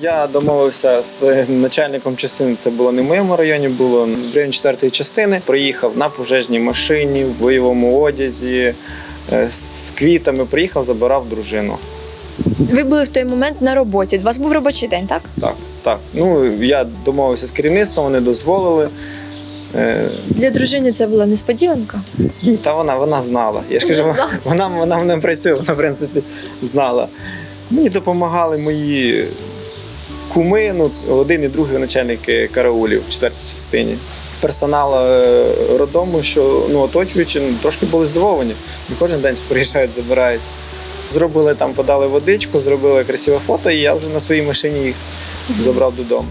Я домовився з начальником частини. Це було не в моєму районі, було в районі 4 частини. Приїхав на пожежній машині, в бойовому одязі, е, з квітами. Приїхав, забирав дружину. Ви були в той момент на роботі. У вас був робочий день, так? Так, так. Ну я домовився з керівництвом, вони дозволили. Е, Для дружини це була несподіванка. Та вона, вона знала. Я ж кажу, Знала. вона, вона мене працює, вона в принципі знала. Мені допомагали мої куми, ну, один і другий начальник караулів в четвертій частині. Персонал родому, роддому, що ну, оточуючи, ну, трошки були здивовані. І кожен день приїжджають, забирають. Зробили там, подали водичку, зробили красиве фото, і я вже на своїй машині їх забрав додому.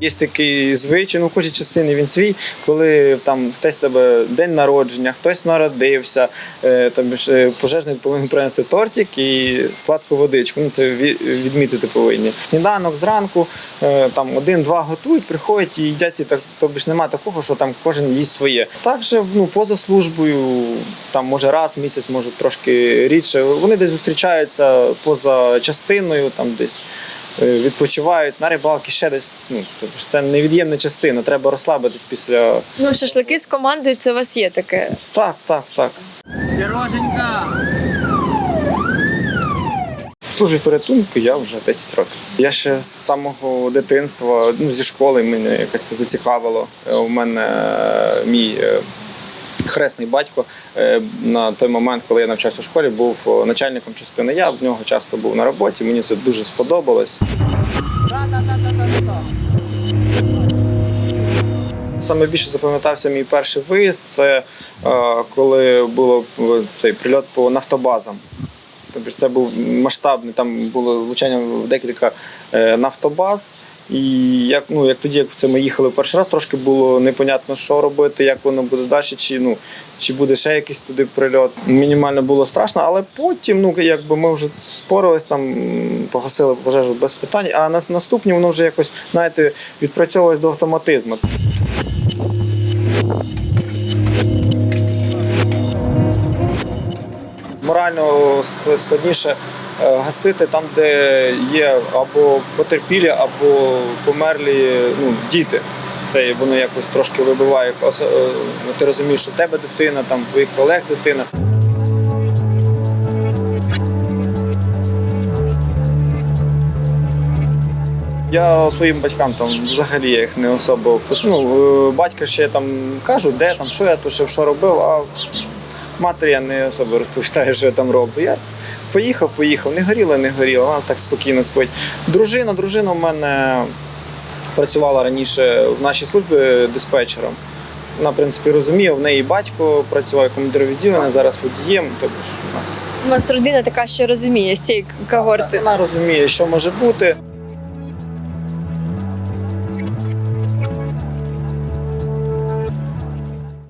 Є такий звичай, ну кожній частині він свій, коли там хтось тебе день народження, хтось народився, е, там е, пожежник повинен принести тортик і сладку водичку. Ну це відмітити повинні. Сніданок зранку, е, там один-два готують, приходять і їдять, так тобі ж немає такого, що там кожен їсть своє. Також ну, поза службою, там може раз в місяць, може трошки рідше. Вони десь зустрічаються поза частиною, там десь відпочивають на рибалки, ще десь. Ну, тобто це невід'ємна частина. Треба розслабитись після. Ну, шашлики з командою це у вас є таке. Так, так, так. Сереженька! В службі порятунку я вже 10 років. Я ще з самого дитинства, ну зі школи мене якось це зацікавило. Е, У мене е, мій е, хресний батько е, на той момент, коли я навчався в школі, був начальником частини. Я в нього часто був на роботі. Мені це дуже сподобалось. Саме більше запам'ятався мій перший виїзд. Це е, коли було е, цей прильот по нафтобазам. Тобто це був масштабний, там було влучання в декілька е, нафтобаз. І як, ну, як тоді, як це ми їхали перший раз, трошки було непонятно, що робити, як воно буде далі, чи, ну, чи буде ще якийсь туди прильот. Мінімально було страшно, але потім, ну, якби ми вже спорились, там, погасили пожежу без питань, а на наступні воно вже якось, знаєте, відпрацьовувалось до автоматизму. Морально складніше е, гасити там, де є або потерпілі, або померлі ну, діти. Це воно якось трошки вибиває. Е, ну, Ти розумієш, що тебе дитина, там твоїх колег дитина. Я своїм батькам там взагалі їх не особо. Ну, е, батька ще там кажу, де там, що я тушив, що робив, а матері я не особо розповідаю, що я там роблю. Я поїхав, поїхав, не горіло, не горіло, вона так спокійно спить. Дружина, дружина в мене працювала раніше в нашій службі диспетчером. Вона, в принципі, розуміє, в неї батько працював як командир відділення, зараз водієм. Тобто ж у нас У вас родина така, що розуміє з цієї когорти. вона розуміє, що може бути.